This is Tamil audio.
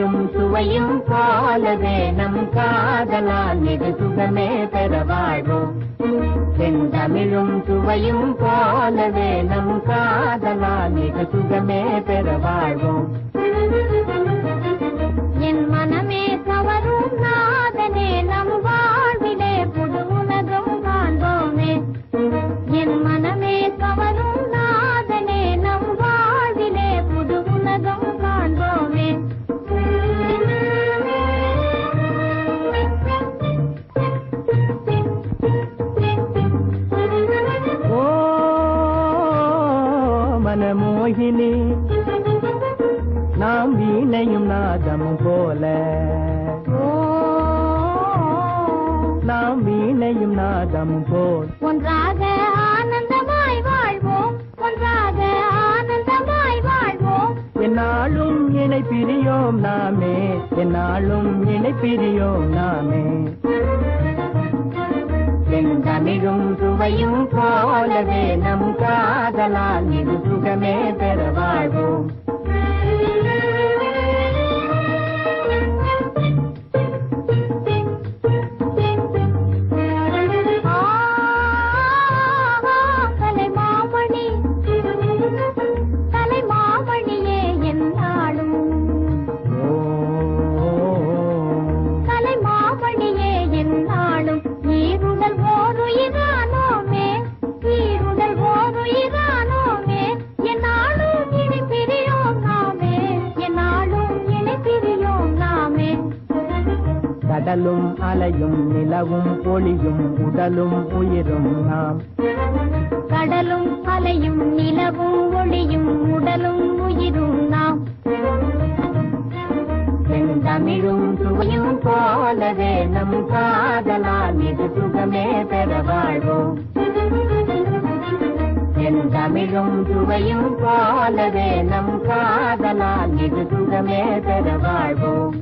பேரும் சுவையும் போலவே நம் காதலால் இது சுகமே பெற வாழ்வோம். செந்தமிழும் சுவையும் போலவே நம் காதலால் இது சுகமே பெற வாழ்வோம். மனமோகினி நாம் வீணையும் நாதமும் போல. நாம் வீணையும் நாதமும் போல். ஒன்றாக ஆனந்தமாய் வாழ்வோம். ஒன்றாக ஆனந்தமாய் வாழ்வோம். என்னாலும் இணை பிரியோம் நாமே. என்னாலும் இணை பிரியோம் நாமே. செந்தமிழும் சுவையும் போலவே நம் காதலால் இது சுகமே பெற கடலும் அலையும் நிலவும் ஒளியும் உடலும் உயிரும் நாம் கடலும் அலையும் நிலவும் ஒளியும் உடலும் உயிரும் நாம் தமிழும் சுவையும் போலவே நம் காதலால் இது சுகமே பெற வாழ்வோம். என் தமிழும் சுவையும் போலவே நம் காதலால் இது சுகமே பெற வாழ்வோம்.